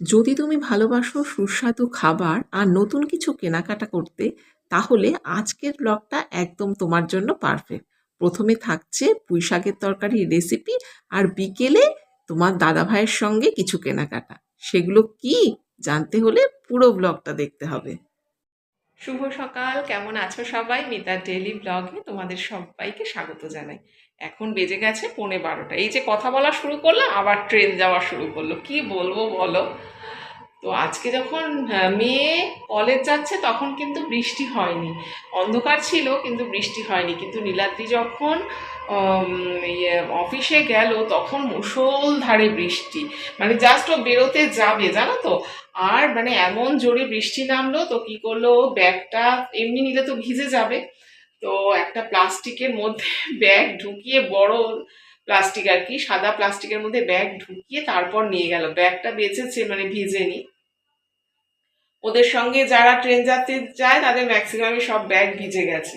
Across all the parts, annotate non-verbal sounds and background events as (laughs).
যদি তুমি ভালোবাসো সুস্বাদু খাবার আর নতুন কিছু কেনাকাটা করতে, তাহলে আজকের ব্লগটা একদম তোমার জন্য পারফেক্ট প্রথমে থাকছে পুঁই শাকের তরকারির রেসিপি আর বিকেলে তোমার দাদা ভাইয়ের সঙ্গে কিছু কেনাকাটা। সেগুলো কি? জানতে হলে পুরো ব্লগটা দেখতে হবে। শুভ সকাল। কেমন আছো সবাই? মিতার ডেলি ব্লগে তোমাদের সবাইকে স্বাগত জানাই। এখন বেজে গেছে পৌনে বারোটা। এই যে কথা বলা শুরু করল আবার ট্রেন যাওয়া শুরু করল। কি বলব বলো? তো আজকে যখন মেয়ে কলেজ যাচ্ছে তখন কিন্তু বৃষ্টি হয়নি। অন্ধকার ছিল কিন্তু বৃষ্টি হয়নি। কিন্তু নীলাদ্রি যখন ইয়ে, অফিসে গেল তখন মুষলধারে বৃষ্টি। মানে জাস্ট ও বেরোতে যাবে জানো তো? আর মানে এমন জোরে বৃষ্টি নামলো তো কি করল? ব্যাগটা এমনি নিলে তো ভিজে যাবে। তো একটা প্লাস্টিকের মধ্যে (laughs) ব্যাগ ঢুকিয়ে বড় প্লাস্টিক আর কি সাদা প্লাস্টিকের মধ্যে ব্যাগ ঢুকিয়ে তারপর নিয়ে গেল। ব্যাগটা বেঁচেছে মানে ভিজেনি। ওদের সঙ্গে যারা ট্রেন যাত্রী যায়, তাদের ম্যাক্সিমামই সব ব্যাগ ভিজে গেছে।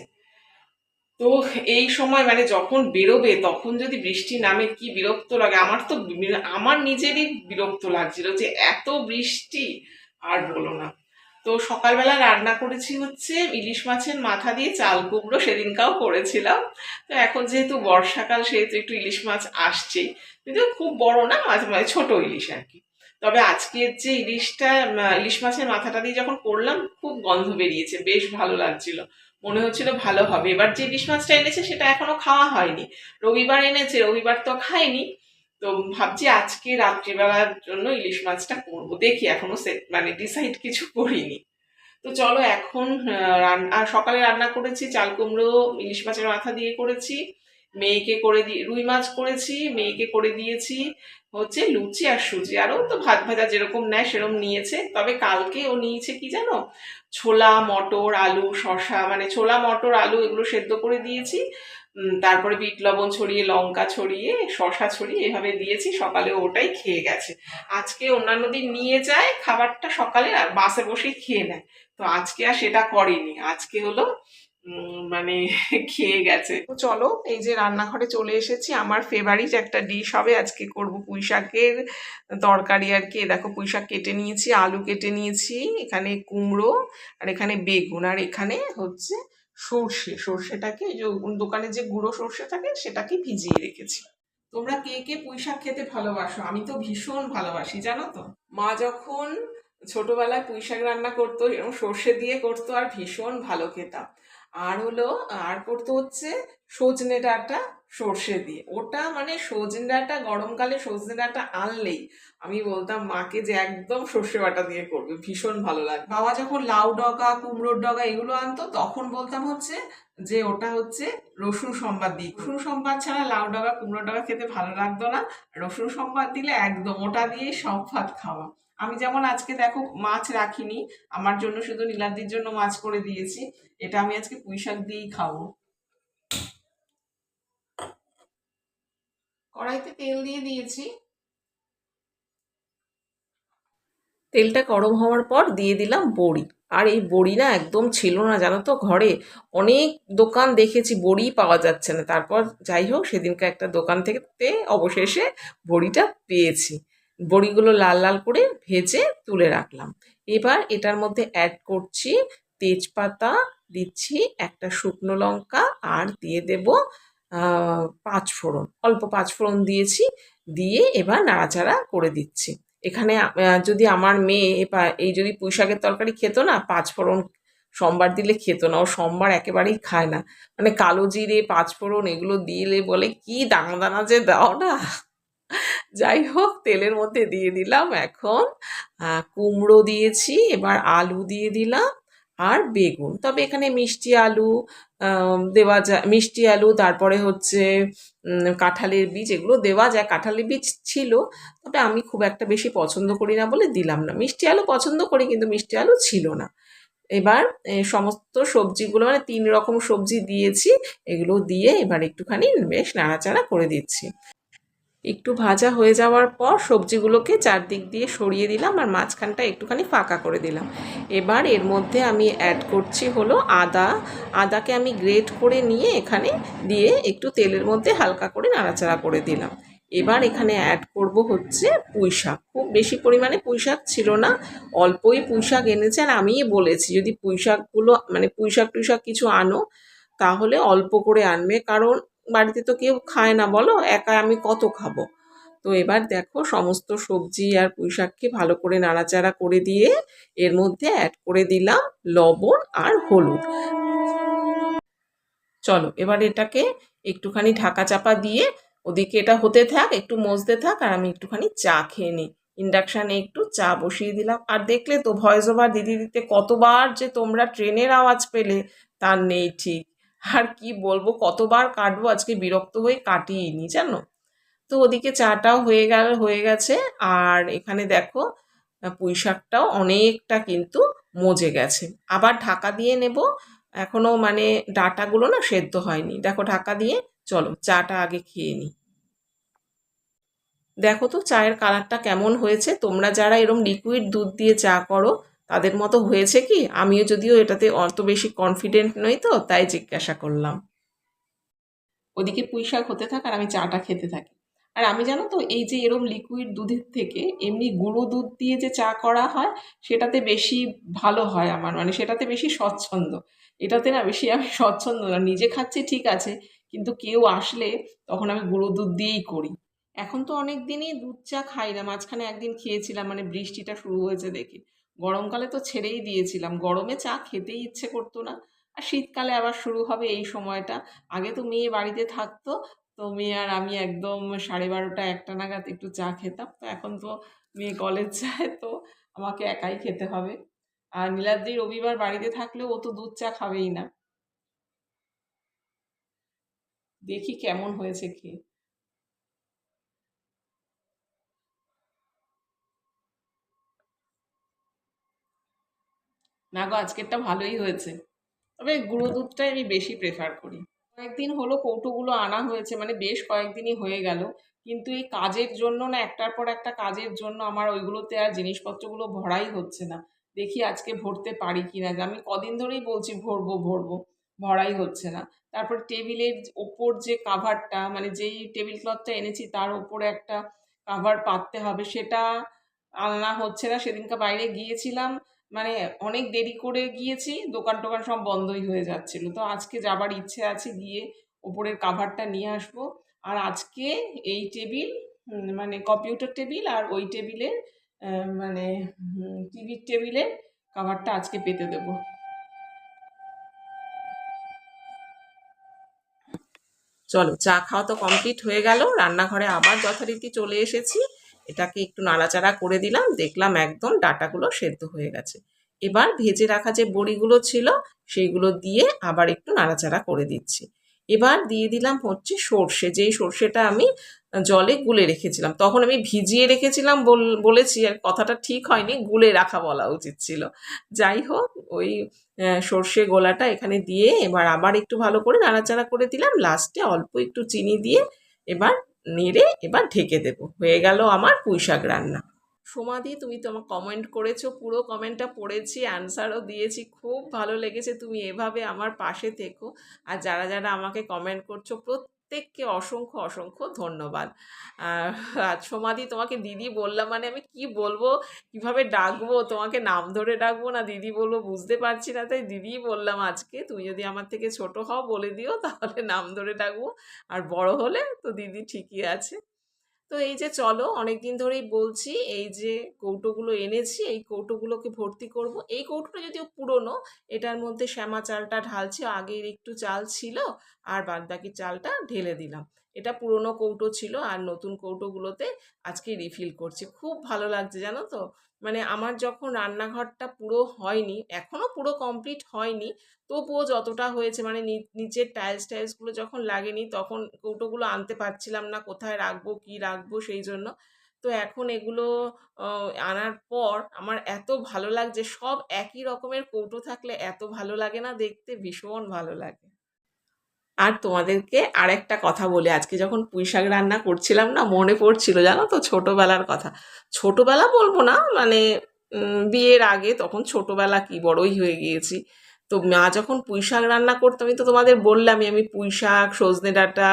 তো এই সময় মানে যখন বেরোবে, তখন যদি বৃষ্টি নামে কি বিরক্ত লাগে, আমার তো আমার নিজেরই বিরক্ত লাগছিল যে এত বৃষ্টি, আর বলো না। তো সকালবেলা রান্না করেছি হচ্ছে ইলিশ মাছের মাথা দিয়ে চাল কুমড়ো, সেদিনকাও করেছিলাম। তো এখন যেহেতু বর্ষাকাল, সেহেতু একটু ইলিশ মাছ আসছেই। কিন্তু খুব বড় না, মাঝে মাঝে ছোট ইলিশ আর কি। তবে আজকের যে ইলিশটা ইলিশ মাছের মাথাটা দিয়ে যখন করলাম খুব গন্ধ বেরিয়েছে বেশ ভালো লাগছিল। মনে হচ্ছিল ভালো হবে। এবার যে ইলিশ মাছটা এনেছে সেটা এখনও খাওয়া হয়নি। রবিবার এনেছে রবিবার তো খাইনি। তো ভাবছি আজকে রাত্রিবেলার জন্য ইলিশ মাছটা করব। দেখি এখনও মানে ডিসাইড কিছু করিনি। তো চলো এখন আহ, রান- আর সকালে রান্না করেছি চাল কুমড়ো ইলিশ মাছের মাথা দিয়ে করেছি মেয়েকে করে দিয়ে রুই মাছ করেছি মেয়েকে করে দিয়েছি হচ্ছে লুচি আর সুজি, আরও তো ভাত ভাজা যেরকম নেয় সেরকম নিয়েছে। তবে কালকে ও নিয়েছে কি জানো? ছোলা, মটর, আলু শশা মানে ছোলা, মটর, আলু এগুলো সেদ্ধ করে দিয়েছি। তারপরে বিট লবণ ছড়িয়ে, লঙ্কা ছড়িয়ে শশা ছড়িয়ে এভাবে দিয়েছি, সকালে ওটাই খেয়ে গেছে। আজকে অন্যান্য দিন নিয়ে যায় খাবারটা সকালে আর বাসে বসেই খেয়ে নেয়। তো আজকে আর সেটা করেনি। আজকে হলো মানে (laughs) খেয়ে গেছে। তো চলো, এই যে রান্নাঘরে চলে এসেছি। আমার ফেভারিট একটা ডিশ হবে, আজকে করব পুঁই শাকের তরকারি আর কি। দেখো পুঁই শাক কেটে নিয়েছি, আলু কেটে নিয়েছি, এখানে কুমড়ো আর এখানে বেগুন। আর এখানে হচ্ছে সর্ষে। সর্ষেটাকে যে দোকানে যে গুঁড়ো সর্ষে থাকে, সেটাকে ভিজিয়ে রেখেছি। তোমরা কে কে পুঁই শাক খেতে ভালোবাসো? আমি তো ভীষণ ভালোবাসি, জানো তো? মা যখন ছোটবেলায় পুঁই শাক রান্না করতো, এরকম সর্ষে দিয়ে করতো, আর ভীষণ ভালো খেতাম। আর হলো, আর করতো হচ্ছে সজনে ডাঁটা সর্ষে দিয়ে। ওটা মানে সজনে ডাঁটা, গরমকালে সজনে ডাঁটা আনলেই আমি বলতাম, মাকে যে একদম সর্ষে বাটা দিয়ে করবে, ভীষণ ভালো লাগে। বাবা যখন লাউ ডগা, কুমড়োর ডগা এগুলো আনতো, তখন বলতাম হচ্ছে যে, ওটা হচ্ছে রসুন সম্বাদ দিই রসুন সম্বাদ ছাড়া লাউ ডগা কুমড়ো ডগা খেতে ভালো লাগতো না। রসুন সম্বাদ দিলে একদম, ওটা দিয়েই সব ভাত খাওয়া। আমি যেমন আজকে দেখো মাছ রাখিনি, আমার জন্য শুধু নীলাদির জন্য মাছ করে দিয়েছি, এটা আমি আজকে পুঁই শাক দিয়েই খাব। কড়াইতে তেল দিয়ে দিয়েছি। তেলটা গরম হওয়ার পর দিয়ে দিলাম বড়ি। আর এই বড়ি না একদম ছিল না, জানো তো ঘরে অনেক দোকান দেখেছি, বড়ি পাওয়া যাচ্ছে না। তারপর যাই হোক, সেদিনকে একটা দোকান থেকে অবশেষে বড়িটা পেয়েছি। বড়িগুলো লাল লাল করে ভেজে তুলে রাখলাম। এবার এটার মধ্যে অ্যাড করছি তেজপাতা, দিচ্ছি একটা শুকনো লঙ্কা আর দিয়ে দেব পাঁচ ফোড়ন। অল্প পাঁচ ফোড়ন দিয়েছি, দিয়ে এবার নাড়াচাড়া করে দিচ্ছি। এখানে যদি আমার মেয়ে এই যদি পুঁই শাকের তরকারি খেত না, পাঁচ ফোড়ন সোমবার দিলে খেত না। ও সোমবার একেবারেই খায় না। মানে কালো জিরে, পাঁচ ফোড়ন এগুলো দিলে বলে, কি দানা দানা যে দাও না? যাই হোক তেলের মধ্যে দিয়ে দিলাম এখন কুমড়ো দিয়েছি, এবার আলু দিয়ে দিলাম আর বেগুন। তবে এখানে মিষ্টি আলু দেওয়া যায় মিষ্টি আলু, তারপরে হচ্ছে কাঁঠালের বীজ, এগুলো দেওয়া যায়। কাঁঠালের বীজ ছিল, তবে আমি খুব একটা বেশি পছন্দ করি না বলে দিলাম না। মিষ্টি আলু পছন্দ করি, কিন্তু মিষ্টি আলু ছিল না। এবার সমস্ত সবজিগুলো মানে তিন রকম সবজি দিয়েছি, এগুলো দিয়ে এবার একটুখানি বেশ নাড়াচাড়া করে দিচ্ছি। একটু ভাজা হয়ে যাওয়ার পর সবজিগুলোকে চারদিক দিয়ে সরিয়ে দিলাম আর মাঝখানটা একটুখানি ফাঁকা করে দিলাম। এবার এর মধ্যে আমি অ্যাড করছি হলো আদা। আদাকে আমি গ্রেট করে নিয়ে এখানে দিয়ে একটু তেলের মধ্যে হালকা করে নাড়াচাড়া করে দিলাম। এবার এখানে অ্যাড করব হচ্ছে পুঁই শাক। খুব বেশি পরিমাণে পুঁই শাক ছিল না, অল্পই পুঁই শাক এনেছে আর আমিই বলেছি যদি পুঁই শাকগুলো মানে পুঁই শাক টুই শাক কিছু আনো, তাহলে অল্প করে আনবে। কারণ বাড়িতে তো কেউ খায় না, বলো? একা আমি কত খাব? তো এবার দেখো, সমস্ত সবজি আর পুঁই শাককে ভালো করে নাড়াচাড়া করে দিয়ে এর মধ্যে অ্যাড করে দিলাম লবণ আর হলুদ। চলো, এবার এটাকে একটুখানি ঢাকা চাপা দিয়ে ওদিকে এটা হতে থাক, একটু মজতে থাক, আর আমি একটুখানি চা খেয়ে নিই। ইন্ডাকশানে একটু চা বসিয়ে দিলাম। আর দেখলে তো ভয়েস ওভার দিদি দিতে কতবার যে তোমরা ট্রেনের আওয়াজ পেলে, তার নেই ঠিক। আর কি বলব, কতবার কাটবো আজকে বিরক্ত হয়ে কাটিয়ে জানো? তো ওদিকে চাটাও হয়ে গেল, হয়ে গেছে, আর এখানে দেখো, পুঁই শাকটাও অনেকটা কিন্তু মজে গেছে। আবার ঢাকা দিয়ে নেব এখনও মানে ডাটাগুলো না সেদ্ধ হয়নি। দেখো ঢাকা দিয়ে, চলো চাটা আগে খেয়ে নিই। দেখো তো চায়ের কালারটা কেমন হয়েছে, তোমরা যারা এরম লিকুইড দুধ দিয়ে চা করো তাদের মতো হয়েছে কি? আমিও যদিও এটাতে অত বেশি কনফিডেন্ট নই তো, তাই জিজ্ঞাসা করলাম। ওদিকে পুঁই শাক হতে থাক আর আমি চাটা খেতে থাকি। আর আমি জানো তো, এই যে এরম লিকুইড দুধের থেকে এমনি গুঁড়ো দুধ দিয়ে যে চা করা হয়, সেটাতে বেশি ভালো হয় আমার। মানে সেটাতে বেশি স্বচ্ছন্দ। এটাতে না বেশি আমি স্বচ্ছন্দ না। নিজে খাচ্ছি ঠিক আছে, কিন্তু কেউ আসলে তখন আমি গুঁড়ো দুধ দিয়েই করি। এখন তো অনেক দিনই দুধ চা খাই না। মাঝখানে একদিন খেয়েছিলাম মানে বৃষ্টিটা শুরু হয়েছে দেখে। গরমকালে তো ছেড়েই দিয়েছিলাম। গরমে চা খেতেই ইচ্ছে করতো না। আর শীতকালে আবার শুরু হবে এই সময়টা। আগে তো মেয়ে বাড়িতে থাকতো, তো মেয়ে আর আমি একদম সাড়ে বারোটা, একটা নাগাদ একটু চা খেতাম। তো এখন তো মেয়ে কলেজ যায়, তো আমাকে একাই খেতে হবে। আর নীলাদ্রি রবিবার বাড়িতে থাকলেও ও তো দুধ চা খাবেই না। দেখি কেমন হয়েছে খেয়ে। না গো, আজকেরটা ভালোই হয়েছে। তবে গুঁড়ো দুধটাই আমি বেশি প্রেফার করি। কয়েকদিন হলো কৌটোগুলো আনা হয়েছে মানে বেশ কয়েকদিনই হয়ে গেল। কিন্তু এই কাজের জন্য না, একটার পর একটা কাজের জন্য আমার ওইগুলোতে আর জিনিসপত্রগুলো ভরাই হচ্ছে না। দেখি আজকে ভরতে পারি কি না আমি কদিন ধরেই বলছি, ভরবো ভরবো। ভরাই হচ্ছে না। তারপর টেবিলের ওপর যে কাভারটা মানে যেই টেবিল ক্লথটা এনেছি, তার ওপরে একটা কাভার পাততে হবে। সেটা আনা হচ্ছে না, সেদিনকে বাইরে গিয়েছিলাম। মানে অনেক দেরি করে গিয়েছি, দোকান টোকান সব বন্ধই হয়ে যাচ্ছিল। তো আজকে যাবার ইচ্ছে আছে গিয়ে ওপরের কাভারটা নিয়ে আসব। আর আজকে এই টেবিল মানে কম্পিউটার টেবিল আর ওই টেবিলের মানে টিভির টেবিলের কাভারটা আজকে পেতে দেব। চলো, চা খাওয়া তো কমপ্লিট হয়ে গেল। রান্নাঘরে আবার যথারীতি চলে এসেছি। এটাকে একটু নাড়াচাড়া করে দিলাম, দেখলাম একদম ডাটাগুলো সেদ্ধ হয়ে গেছে। এবার ভেজে রাখা যে বড়িগুলো ছিল, সেইগুলো দিয়ে আবার একটু নাড়াচাড়া করে দিচ্ছি। এবার দিয়ে দিলাম হচ্ছে সর্ষে, যেই সর্ষেটা আমি জলে গুলে রেখেছিলাম। তখন আমি ভিজিয়ে রেখেছিলাম বলেছি, আর কথাটা ঠিক হয়নি, গুলে রাখা বলা উচিত ছিল। যাই হোক, ওই সর্ষে গোলাটা এখানে দিয়ে এবার আবার একটু ভালো করে নাড়াচাড়া করে দিলাম। লাস্টে অল্প একটু চিনি দিয়ে এবার নেড়ে এবার ঢেকে দেব। হয়ে গেল আমার পুঁইশাক রান্না। সোমাদি, তুমি তো আমার কমেন্ট করেছ, পুরো কমেন্টটা পড়েছি অ্যান্সারও দিয়েছি। খুব ভালো লেগেছে তুমি এভাবে আমার পাশে থেকো। আর যারা যারা আমাকে কমেন্ট করছ প্রত্যেককে অসংখ্য অসংখ্য ধন্যবাদ। আর সমাধি তোমাকে দিদি বললাম মানে আমি কি বলব? কীভাবে ডাকবো? তোমাকে নাম ধরে ডাকবো না দিদি বলব বুঝতে পারছি না, তাই দিদি বললাম আজকে, তুমি যদি আমার থেকে ছোট হও বলে দিও, তাহলে নাম ধরে ডাকবো। আর বড় হলে তো দিদি ঠিকই আছে। তো এই যে চলো, অনেকদিন ধরেই বলছি, এই যে কৌটোগুলো এনেছি, এই কৌটোগুলোকে ভর্তি করব। এই কৌটোটা যদিও পুরনো, এটার মধ্যে শ্যামা চালটা ঢালছি, আগের একটু চাল ছিল, আর বাদবাকি চালটা ঢেলে দিলাম। এটা পুরনো কৌটো ছিল, আর নতুন কৌটোগুলোতে আজকে রিফিল করছি। খুব ভালো লাগছে, জানো তো? মানে আমার যখন রান্নাঘরটা পুরো হয়নি এখনও পুরো কমপ্লিট হয়নি, তবুও যতটা হয়েছে মানে নিচের টাইলস টাইলসগুলো যখন লাগেনি তখন কৌটোগুলো আনতে পারছিলাম না, কোথায় রাখব, কি রাখব সেই জন্য। তো এখন এগুলো আনার পর আমার এত ভালো লাগছে, সব একই রকমের কৌটো থাকলে এত ভালো লাগে না, দেখতে ভীষণ ভালো লাগে। আর তোমাদেরকে আর একটা কথা বলে। আজকে যখন পুঁই শাক রান্না করছিলাম না, মনে পড়ছিল জানো তো ছোটোবেলার কথা। ছোটোবেলা বলব না মানে বিয়ের আগে তখন ছোটোবেলা কি বড়ই হয়ে গিয়েছি। তো মা যখন পুঁই শাক রান্না করতো, আমি তো তোমাদের বললামই, আমি পুঁই শাক, সজনে ডাঁটা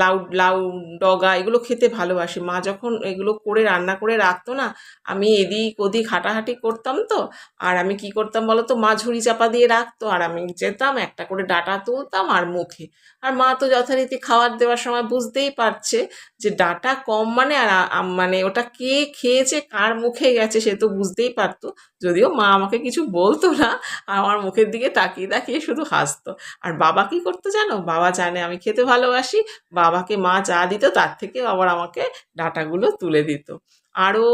লাউ লাউ ডগা এগুলো খেতে ভালোবাসি। মা যখন এগুলো করে রান্না করে রাখতো না, আমি এদিক ওদিক হাঁটাহাঁটি করতাম তো, আর আমি কি করতাম বলো তো মা ঝুড়ি চাপা দিয়ে রাখতো, আর আমি যেতাম, একটা করে ডাঁটা তুলতাম আর মুখে। আর মা তো যথারীতি খাবার দেওয়ার সময় বুঝতেই পারছে যে ডাটা কম মানে আর মানে ওটা কে খেয়েছে, কার মুখে গেছে সে তো বুঝতেই পারতো। যদিও মা আমাকে কিছু বলতো না আর আমার মুখের দিকে তাকিয়ে তাকিয়ে শুধু হাসতো। আর বাবা কি করতো জানো? বাবা জানে আমি খেতে ভালোবাসি, বাবাকে মা যা দিত তার থেকে আবার আমাকে ডাটাগুলো তুলে দিত। আরও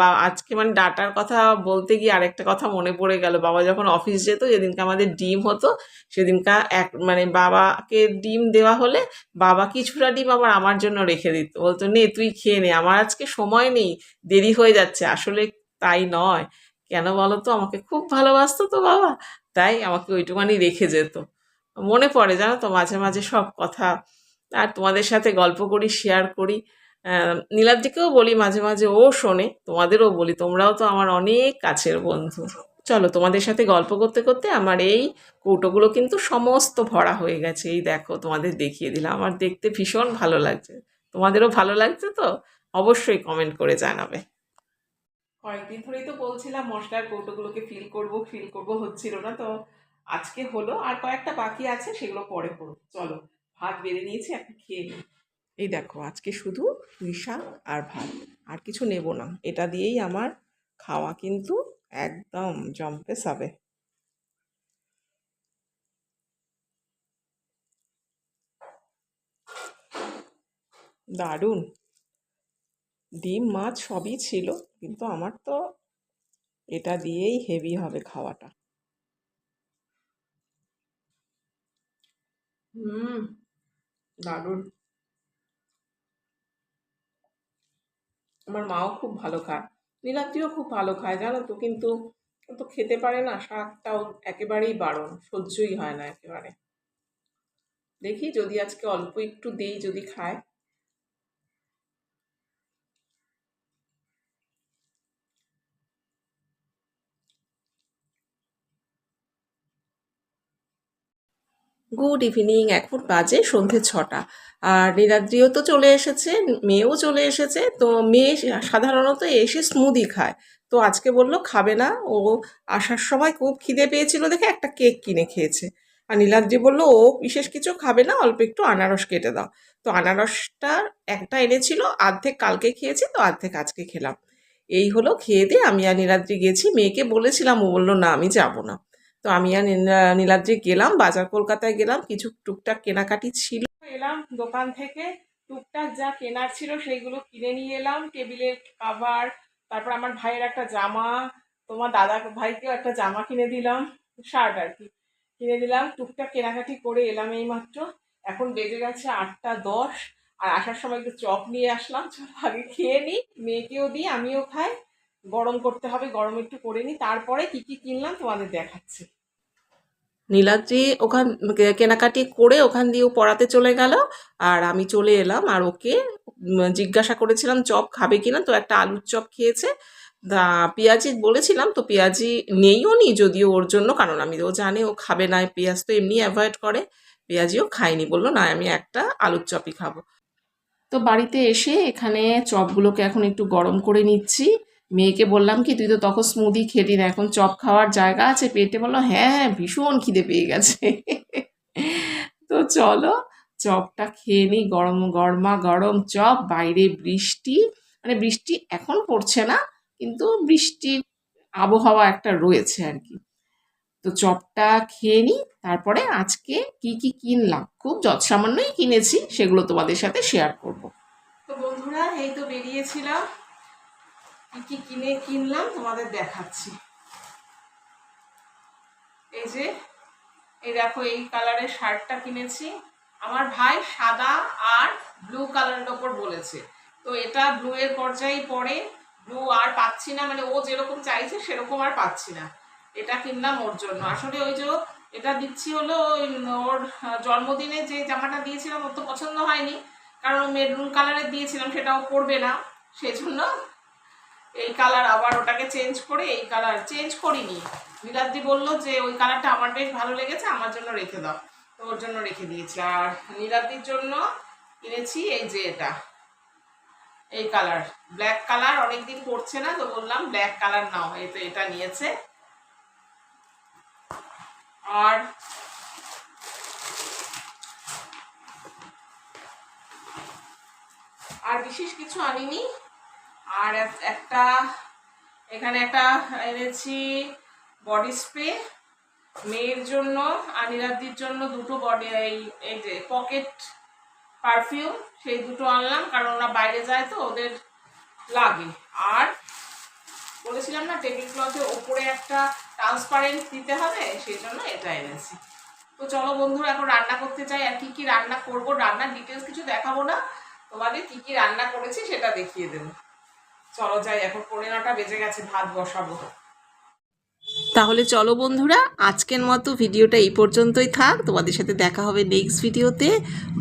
বা, আজকে মানে ডাটার কথা বলতে গিয়ে আরেকটা কথা মনে পড়ে গেল। বাবা যখন অফিস যেত, যেদিনকে আমাদের ডিম হতো, সেদিনকা এক মানে বাবাকে ডিম দেওয়া হলে বাবা কিছুটা ডিম আবার আমার জন্য রেখে দিত বলতো নে তুই খেয়ে নে আমার আজকে সময় নেই দেরি হয়ে যাচ্ছে। আসলে তাই নয়। কেন বলো তো আমাকে খুব ভালোবাসতো তো বাবা তাই আমাকে ওইটুখানি রেখে যেত। মনে পড়ে জানো তো মাঝে মাঝে সব কথা। আর তোমাদের সাথে গল্প করি শেয়ার করি। আহ, নীলাদ্রিকেও বলি মাঝে মাঝে ও শোনে তোমাদেরও বলি তোমরাও তো আমার অনেক কাছের বন্ধু। চলো তোমাদের সাথে গল্প করতে করতে আমার এই কৌটোগুলো কিন্তু সমস্ত ভরা হয়ে গেছে। এই দেখো তোমাদের দেখিয়ে দিলাম। আমার দেখতে ভীষণ ভালো লাগছে। তোমাদেরও ভালো লাগছে তো? অবশ্যই কমেন্ট করে জানাবে। কয়েকদিন ধরেই তো বলছিলাম মশলার কৌটোগুলোকে ফিল করব ফিল করব হচ্ছিল না তো আজকে হলো। আর কয়েকটা বাকি আছে, সেগুলো পরে করব। চলো, ভাত বেড়ে নিয়েছি, এখন খেয়ে নিই। এই দেখো, আজকে শুধু পুঁই শাক আর ভাত। আর কিছু নেব না। এটা দিয়েই আমার খাওয়া কিন্তু একদম জম্পে সাবে। দারুণ। ডিম, মাছ সবই ছিল, কিন্তু আমার তো এটা দিয়েই হেভি হবে খাওয়াটা। হুম, দারুণ। আমার মাও খুব ভালো খায়। নীলাদ্রিও খুব ভালো খায়, জানো তো, কিন্তু তো খেতে পারে না শাকটাও একেবারেই বারণ, সহ্যই হয় না একেবারে। দেখি যদি আজকে অল্প একটু দেই, যদি খায়। গুড ইভিনিং এখন বাজে সন্ধে ছটা। আর নীলাদ্রিও তো চলে এসেছে, মেয়েও চলে এসেছে, তো মেয়ে সাধারণত এসে স্মুদি খায়। তো আজকে বলল খাবে না, ও আসার সময় খুব খিদে পেয়েছিল দেখে একটা কেক কিনে খেয়েছে। আর নীলাদ্রি বলল, ও বিশেষ কিছু খাবে না, অল্প একটু আনারস কেটে দাও। তো আনারসটা একটা এনেছিল, অর্ধেক কালকে খেয়েছি, তো অর্ধেক আজকে খেলাম। এই হলো খেয়ে দিয়ে আমি আর নীলাদ্রি গেছি, মেয়েকে বলেছিলাম, ও বলল, না, আমি যাব না। তো আমি আর নীলা- নীলাদ্রি গেলাম, বাজার কলকাতায় গেলাম, কিছু টুকটাক কেনাকাটি ছিল। এলাম দোকান থেকে, টুকটাক যা কেনার ছিল সেইগুলো কিনে নিয়ে এলাম, টেবিলের কাভার তারপর আমার ভাইয়ের একটা জামা, তোমার দাদা ভাইকেও একটা জামা কিনে দিলাম, শার্ট আর কি, কিনে দিলাম, টুকটাক কেনাকাটি করে এলাম এই মাত্র এখন বেজে গেছে আটটা দশ, আর আসার সময় একটু চপ নিয়ে আসলাম চলো আগে খেয়ে নিই, মেয়েকেও দিই, আমিও খাই। গরম করতে হবে গরম একটু করে নিই তারপরে কি কি কিনলাম তোমাদের দেখাচ্ছি। নীলাদ্রি ওখান কেনাকাটি করে ওখান দিয়েও পড়াতে চলে গেল আর আমি চলে এলাম আর ওকে জিজ্ঞাসা করেছিলাম চপ খাবে কিনা? তো একটা আলুর চপ খেয়েছে। তা পেঁয়াজি বলেছিলাম তো পেঁয়াজি নেইও নি যদিও ওর জন্য কারণ আমি ও জানে ও খাবে না পেঁয়াজ তো এমনি অ্যাভয়েড করে। পেঁয়াজিও খায়নি বলল না আমি একটা আলুর চপই খাব। তো বাড়িতে এসে এখানে চপগুলোকে এখন একটু গরম করে নিচ্ছি। মেয়েকে বললাম কি, তুই তো তখন স্মুদি খেলি না, এখন চপ খাওয়ার জায়গা আছে পেটে? বলল হ্যাঁ হ্যাঁ ভীষণ খিদে পেয়ে গেছে। তো চলো, চপটা খেয়ে নিই, গরম, গরমা গরম চপ, বাইরে বৃষ্টি। মানে বৃষ্টি এখন পড়ছে না, কিন্তু বৃষ্টির আবহাওয়া একটা রয়েছে আর কি। তো চপটা খেয়ে নিই, তারপরে আজকে কি কি কিনলাম? খুব যৎসামান্যই কিনেছি, সেগুলো তোমাদের সাথে শেয়ার করব। তো বন্ধুরা, এই তো বেরিয়েছিলাম। কি কিনে কিনলাম? তোমাদের দেখাচ্ছি। এই যে, এই দেখো, এই কালারের শার্টটা কিনেছি। আমার ভাই সাদা আর ব্লু কালারের ওপর বলেছে। তো এটা ব্লু এর পর্যায়েই পড়ে। ব্লু আর পাচ্ছি না মানে ও যেরকম চাইছে, সেরকম আর পাচ্ছি না। এটা কিনলাম ওর জন্য। আসলে ওই যে এটা দিচ্ছি হলো ওই, ওর জন্মদিনে যে জামাটা দিয়েছিলাম, ওর তো পছন্দ হয়নি। কারণ মেরুন কালারের দিয়েছিলাম, সেটাও পরবে না। সেজন্য এই কালার আবার ওটাকে চেঞ্জ করে এই কালার চেঞ্জ করিনি। নীলাদ্রি বলল যে, ওই কালারটা আমার বেশ ভালো লেগেছে, আমার জন্য রেখে দাও। তো ওর জন্য রেখে দিয়েছি। আর নীলাদ্রির জন্য কিনেছি এই যে এটা, এই কালার ব্ল্যাক কালার অনেকদিন পড়ছে না, তো বললাম ব্ল্যাক কালার নাও, এই তো এটা নিয়েছে। আর আর বিশেষ কিছু আনিনি আর এক- একটা, এখানে একটা এনেছি বডি স্প্রে মেয়ের জন্য, আনিরাদির জন্য দুটো বডি এই এই যে পকেট পারফিউম সেই দুটো আনলাম, কারণ ওরা বাইরে যায় তো, ওদের লাগে। আর বলেছিলাম না টেবিল ক্লথের ওপরে একটা ট্রান্সপারেন্ট দিতে হবে, সেই জন্য এটা এনেছি। তো চলো বন্ধুরা, এখন রান্না করতে চাই আর কী কী রান্না করব, রান্নার ডিটেলস কিছু দেখাবো না। তোমাদের কী কী রান্না করেছি, সেটা দেখিয়ে দেবো। চলো যাই, এখন পনেরো নটা বেজে গেছে, ভাত বসাবো। তাহলে চলো বন্ধুরা, আজকের মতো ভিডিওটা এই পর্যন্তই থাক। তোমাদের সাথে দেখা হবে নেক্সট ভিডিওতে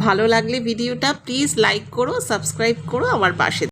ভালো লাগলে ভিডিওটা প্লিজ লাইক করো সাবস্ক্রাইব করো আমার পাশে।